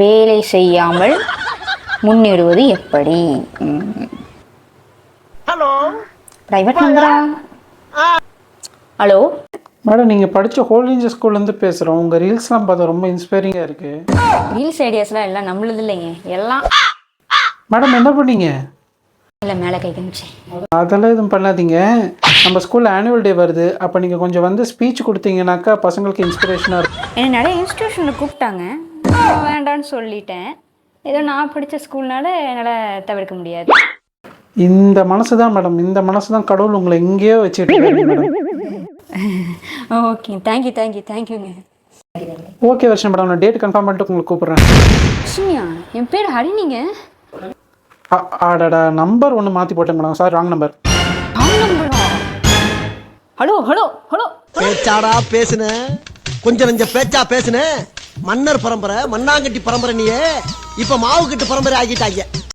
வேலை செய்யாமல் முன்னேறுவது எப்படி? பிரைவேட் நம்பரா ஹலோ மேடம் நீங்கள் படித்த ஹோல் இன்ஜ் ஸ்கூல்லேருந்து பேசுகிறோம் உங்கள் ரீல்ஸ்லாம் பார்த்தா ரொம்ப இன்ஸ்பைரிங்காக இருக்குது ரீல்ஸ் ஐடியாஸ்லாம் எல்லாம் நம்மளது இல்லைங்க. எல்லாம் மேடம் என்ன பண்ணீங்க? இல்லை மேலே கை காமிச்சேன் அதெல்லாம் எதுவும் பண்ணாதீங்க. நம்ம ஸ்கூலில் ஆனுவல் டே வருது. அப்போ நீங்கள் கொஞ்சம் வந்து ஸ்பீச் கொடுத்தீங்கன்னாக்கா பசங்களுக்கு இன்ஸ்பிரேஷனாக இருக்கும். என்னை நிறைய இன்ஸ்டியூஷனில் கூப்பிட்டாங்க. வேண்டான்னு சொல்லிட்டேன். ஏதோ நான் படித்த ஸ்கூல்னால என்னால் தவிர்க்க முடியாது. இந்த மனசு தான் மேடம் இந்த மனசு தான் கடவுள் உங்களை எங்கேயோ வச்சுட்டு madam okay thank you thank you தேங்க்யூங்க ஓகே வருஷம் மேடம் நான் டேட் கன்ஃபார்ம் பண்ணிட்டு உங்களுக்கு கூப்பிட்றேன். லட்சுமியா என் பேர் ஹரிணிங்க அ- ஆடாடா நம்பர் ஒன்று மாற்றி போட்டேன் madam sir wrong number hello hello hello பேச்சாடா பேசுன? கொஞ்சம் நெஞ்ச பேச்சா பேசுன? மன்னர் பரம்பரை மண்ணாங்கட்டி பரம்பரை நீ இப்ப மாவு கட்டு பரம்பரை ஆகிட்டாங்க.